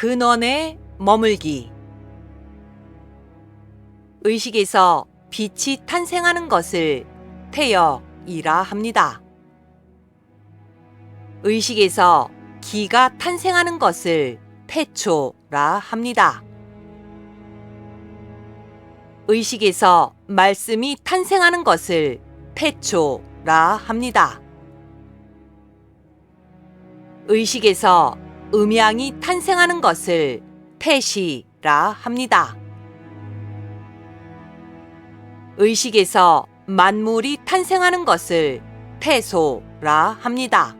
근원에 머물기. 의식에서 빛이 탄생하는 것을 태역이라 합니다. 의식에서 기가 탄생하는 것을 태초라 합니다. 의식에서 말씀이 탄생하는 것을 태초라 합니다. 의식에서 음양이 탄생하는 것을 태시라 합니다. 의식에서 만물이 탄생하는 것을 태소라 합니다.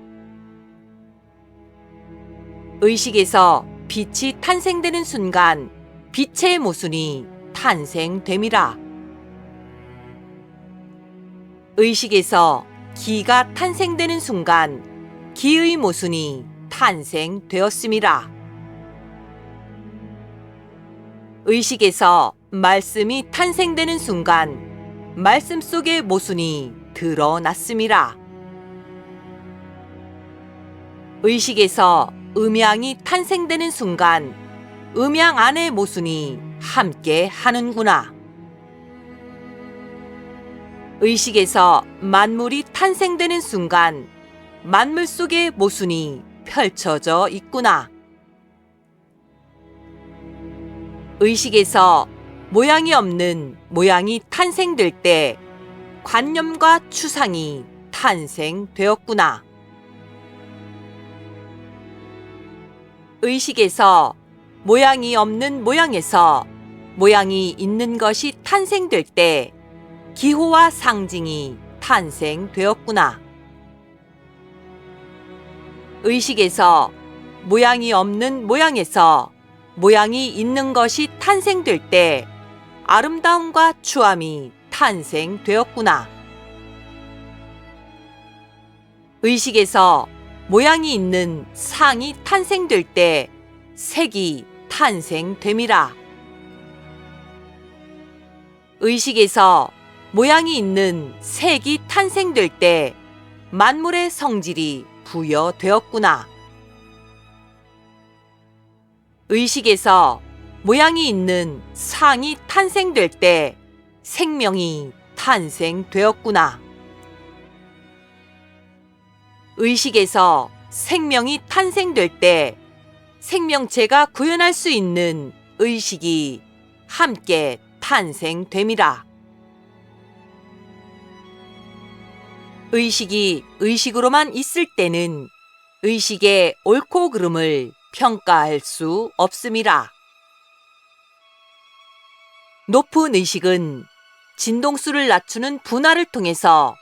의식에서 빛이 탄생되는 순간 빛의 모순이 탄생됨이라. 의식에서 기가 탄생되는 순간 기의 모순이 탄생되었음이라. 의식에서 말씀이 탄생되는 순간 말씀 속의 모순이 드러났음이라. 의식에서 음양이 탄생되는 순간 음양 안의 모순이 함께 하는구나. 의식에서 만물이 탄생되는 순간 만물 속의 모순이 펼쳐져 있구나. 의식에서 모양이 없는 모양이 탄생될 때 관념과 추상이 탄생되었구나. 의식에서 모양이 없는 모양에서 모양이 있는 것이 탄생될 때 기호와 상징이 탄생되었구나. 의식에서 모양이 없는 모양에서 모양이 있는 것이 탄생될 때 아름다움과 추함이 탄생되었구나. 의식에서 모양이 있는 상이 탄생될 때 색이 탄생됨이라. 의식에서 모양이 있는 색이 탄생될 때 만물의 성질이 부여되었구나. 의식에서 모양이 있는 상이 탄생될 때 생명이 탄생되었구나. 의식에서 생명이 탄생될 때 생명체가 구현할 수 있는 의식이 함께 탄생됨이라. 의식이 의식으로만 있을 때는 의식의 옳고 그름을 평가할 수 없음이라. 높은 의식은 진동수를 낮추는 분할을 통해서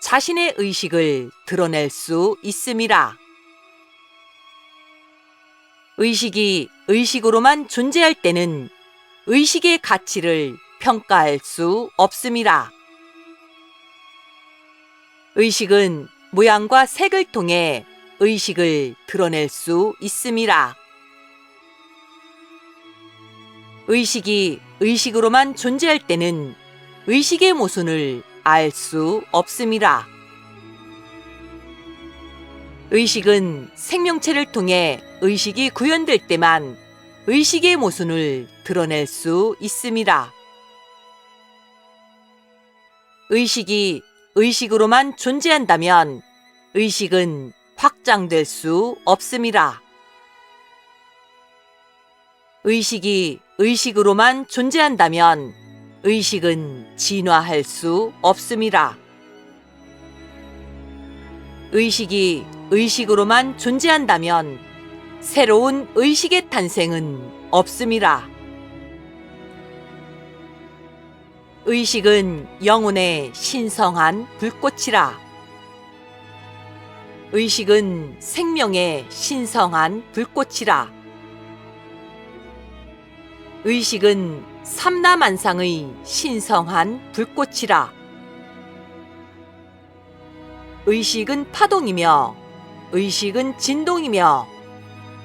자신의 의식을 드러낼 수 있음이라. 의식이 의식으로만 존재할 때는 의식의 가치를 평가할 수 없음이라. 의식은 모양과 색을 통해 의식을 드러낼 수 있음이라. 의식이 의식으로만 존재할 때는 의식의 모순을 알 수 없음이라. 의식은 생명체를 통해 의식이 구현될 때만 의식의 모순을 드러낼 수 있음이라. 의식이 의식으로만 존재한다면 의식은 확장될 수 없음이라. 의식이 의식으로만 존재한다면 의식은 진화할 수 없음이라. 의식이 의식으로만 존재한다면 새로운 의식의 탄생은 없음이라. 의식은 영혼의 신성한 불꽃이라. 의식은 생명의 신성한 불꽃이라. 의식은 삼라만상의 신성한 불꽃이라. 의식은 파동이며 의식은 진동이며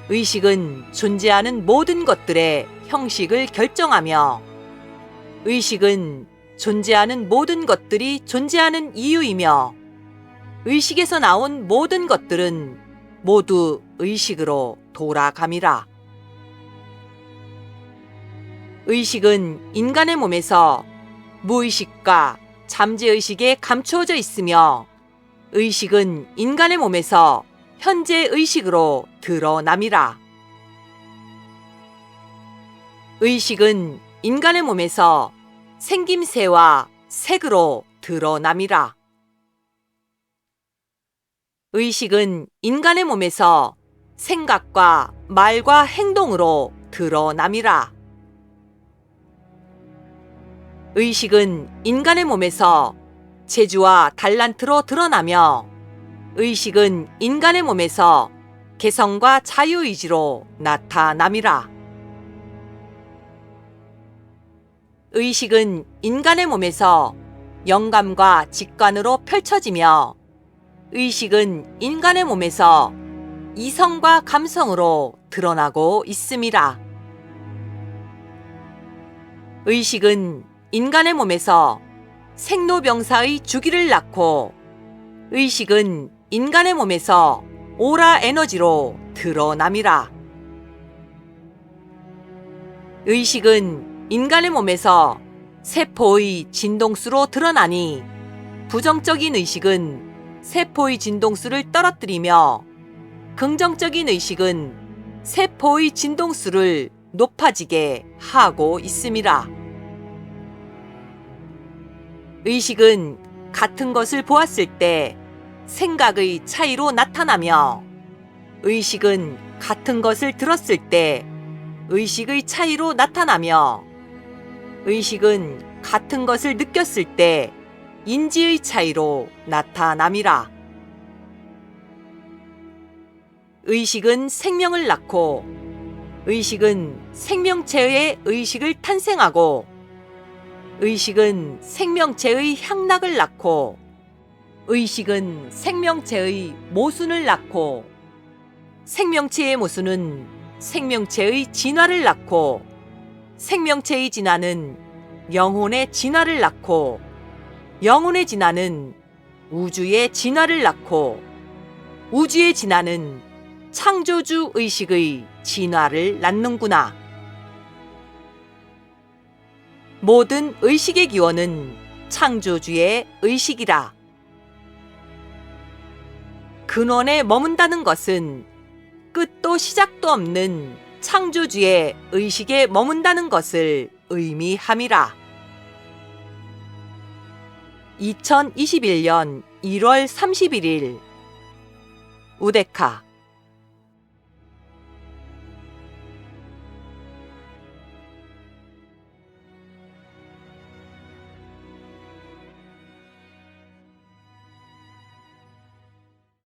의식은 존재하는 모든 것들의 형식을 결정하며 의식은 존재하는 모든 것들이 존재하는 이유이며 의식에서 나온 모든 것들은 모두 의식으로 돌아감이라. 의식은 인간의 몸에서 무의식과 잠재의식에 감추어져 있으며 의식은 인간의 몸에서 현재 의식으로 드러남이라. 의식은 인간의 몸에서 생김새와 색으로 드러남이라. 의식은 인간의 몸에서 생각과 말과 행동으로 드러남이라. 의식은 인간의 몸에서 재주와 달란트로 드러나며 의식은 인간의 몸에서 개성과 자유의지로 나타남이라. 의식은 인간의 몸에서 영감과 직관으로 펼쳐지며 의식은 인간의 몸에서 이성과 감성으로 드러나고 있음이라. 의식은 인간의 몸에서 생로병사의 주기를 낳고 의식은 인간의 몸에서 오라 에너지로 드러남이라. 의식은 인간의 몸에서 세포의 진동수로 드러나니 부정적인 의식은 세포의 진동수를 떨어뜨리며 긍정적인 의식은 세포의 진동수를 높아지게 하고 있음이라. 의식은 같은 것을 보았을 때 생각의 차이로 나타나며 의식은 같은 것을 들었을 때 의식의 차이로 나타나며 의식은 같은 것을 느꼈을 때 인지의 차이로 나타남이라. 의식은 생명을 낳고 의식은 생명체의 의식을 탄생하고 의식은 생명체의 향락을 낳고 의식은 생명체의 모순을 낳고 생명체의 모순은 생명체의 진화를 낳고 생명체의 진화는 영혼의 진화를 낳고 영혼의 진화는 우주의 진화를 낳고 우주의 진화는 창조주 의식의 진화를 낳는구나. 모든 의식의 기원은 창조주의 의식이라. 근원에 머문다는 것은 끝도 시작도 없는 창조주의 의식에 머문다는 것을 의미함이라. 2021년 1월 31일 우데카